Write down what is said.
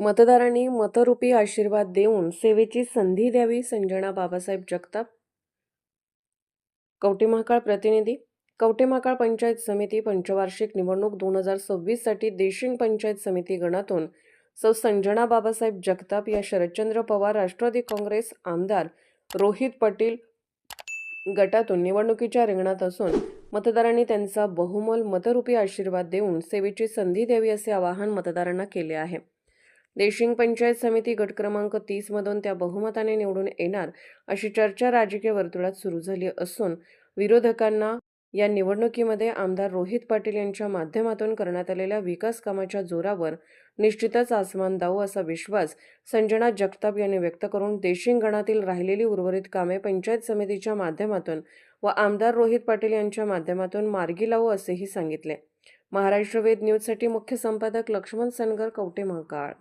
मतदारांनी मतरूपी आशीर्वाद देऊन सेवेची संधी द्यावी संजना बाबासाहेब जगताप. कवटेमहाकाळ प्रतिनिधी कवटेमहाकाळ पंचायत समिती पंचवार्षिक निवडणूक दोन हजार सव्वीससाठी देशिंग पंचायत समिती गणातून सौ. संजना बाबासाहेब जगताप या शरदचंद्र पवार राष्ट्रवादी काँग्रेस आमदार रोहित पाटील गटातून निवडणुकीच्या रिंगणात असून मतदारांनी त्यांचा बहुमोल मतरूपी आशीर्वाद देऊन सेवेची संधी द्यावी असे आवाहन मतदारांना केले आहे. देशिंग पंचायत समिती गट क्रमांक तीसमधून त्या बहुमताने निवडून येणार अशी चर्चा राजकीय वर्तुळात सुरू झाली असून विरोधकांना या निवडणुकीमध्ये आमदार रोहित पाटील यांच्या माध्यमातून करण्यात आलेल्या विकास कामाच्या जोरावर निश्चितच आसमान दाऊ असा विश्वास संजना जगताप यांनी व्यक्त करून देशिंग गणातील राहिलेली उर्वरित कामे पंचायत समितीच्या माध्यमातून व आमदार रोहित पाटील यांच्या माध्यमातून मार्गी लावू असेही सांगितले. महाराष्ट्र वेद न्यूजसाठी मुख्य संपादक लक्ष्मण सनगर कवटे महाकाळ